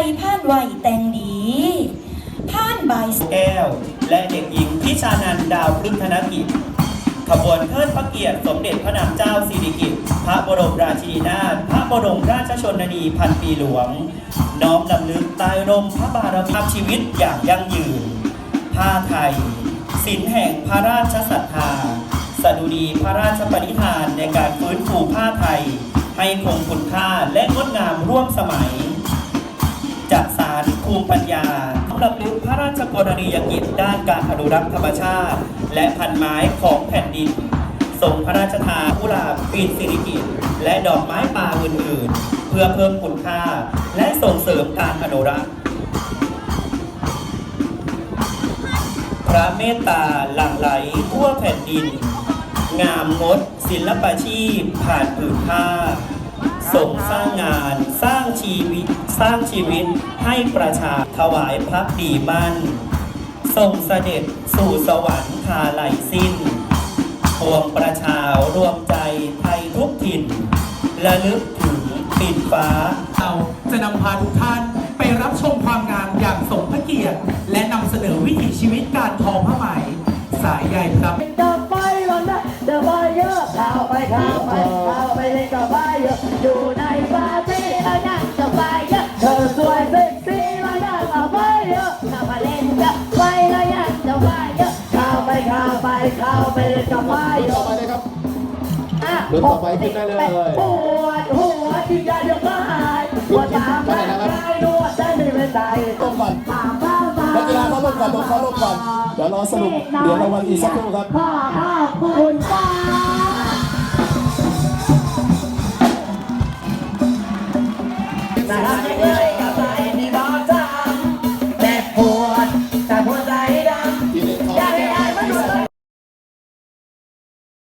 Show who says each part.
Speaker 1: ใส่ผ้านไหวแต่งดีผ้านบ
Speaker 2: แก้ว และเด็กหญิงพิชานันดาวพฤกธนกิจ ขบวนเทิดพระเกียรติสมเด็จพระนางเจ้าสิริกิติ์พระบรมราชินีนาถพระบรมราชชนนีพันปีหลวง น้อมลำลึกใตายรมพระบารมีชีวิตอย่างยั่งยืน ผ้าไทยศิลป์แห่งพระราชศรัทธาสดุดีพระราชปณิธานในการฟื้นฟูผ้าไทย ให้คงคุณค่าและงดงามร่วมสมัย กรณียกิจด้านการอนุรักษ์ธรรมชาติ และพันไม้ของแผ่นดินทรงพระราชทานกุหลาบปีนสิริกิตและดอกไม้ป่าอื่นๆ เพื่อเพิ่มคุณค่า และส่งเสริมการอนุรักษ์ พระเมตตาหลั่งไหลทั่วแผ่นดิน งามงดศิลปาชีพผ่านผืนผ้าส่งสร้างงาน สร้างชีวิตสร้างชีวิตให้ประชาถวายพักดีมั่นส่งเสด็จสู่สวรรค์คาไหลสิ้นปวงประชารวมใจไทยทุกถิ่นระลึกถึงปิดฟ้า
Speaker 3: เราจะนำพาทุกท่านไปรับชมความงามอย่างสมพระเกียรติ และนำเสนอวิถีชีวิตการทอผ้าไหม สายใยพระ
Speaker 4: ข่าวไปข่าวไปข่าวไปเล่นกับไปเยอะอยู่ในปาร์ตี้แล้วนั่งจะไปเยอะเธอสวยเซ็กซี่แล้วนั่งเอาไปเยอะถ้ามาเล่นจะไปแล้วยังจะไปเยอะข่าวไปข่าวไปข่าวไปเล่นกับไปเย
Speaker 5: ต่อ
Speaker 4: อะ
Speaker 5: ไปเลยครับ
Speaker 4: อะ
Speaker 5: รุ่นต่อไปขึ้นได้เลย
Speaker 4: ปวดหัวที่จะเดี๋ยวก็หายปวดตามร่างกายนวดได้ไม่เป็นไร
Speaker 5: ต้มก่อน
Speaker 4: ถามว่ามา
Speaker 5: นักกีฬาเข้าร่วมก่อนลงเข้าร่วมก่อน เดี๋ยวรอสรุปเดี๋ยวรางวัลอีกสักครู่ครับ
Speaker 4: ขอขอบคุณค่ะ